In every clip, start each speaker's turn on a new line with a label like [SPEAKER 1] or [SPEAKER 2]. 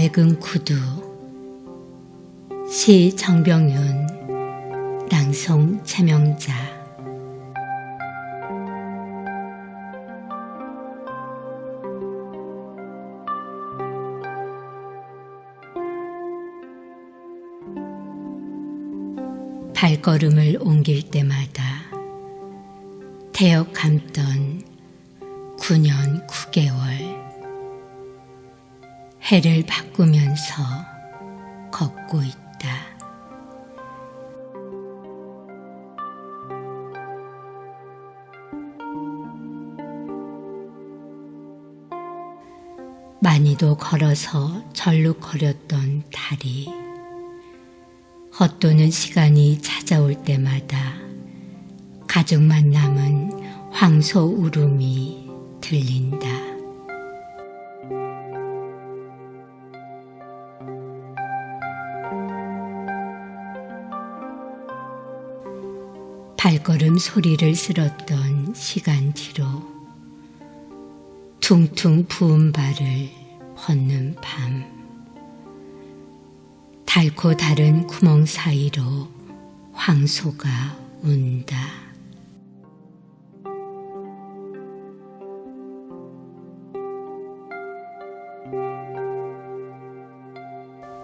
[SPEAKER 1] 맑은 구두. 시 정병윤 낭송 최명자. 발걸음을 옮길 때마다 태역 감던 9년 9개월 해를 바꾸면서 걷고 있다. 많이도 걸어서 절룩거렸던 다리. 헛도는 시간이 찾아올 때마다 가족만 남은 황소 울음이 들린다. 발걸음 소리를 쓸었던 시간 뒤로 퉁퉁 부은 발을 벗는 밤 닳고 다른 구멍 사이로 황소가 운다.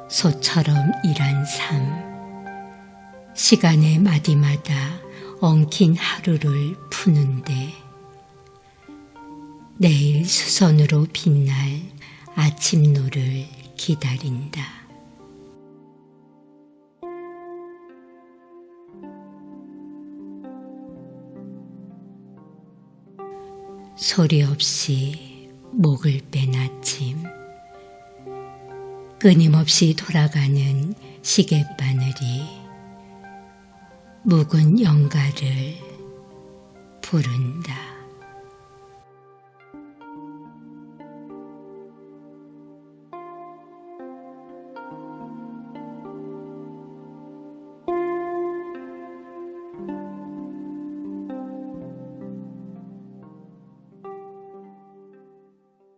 [SPEAKER 1] 소처럼 일한 삶. 시간의 마디마다 엉킨 하루를 푸는데 내일 수선으로 빛날 아침노를 기다린다. 소리 없이 목을 뺀 아침. 끊임없이 돌아가는 시계바늘이 묵은 영가를 부른다.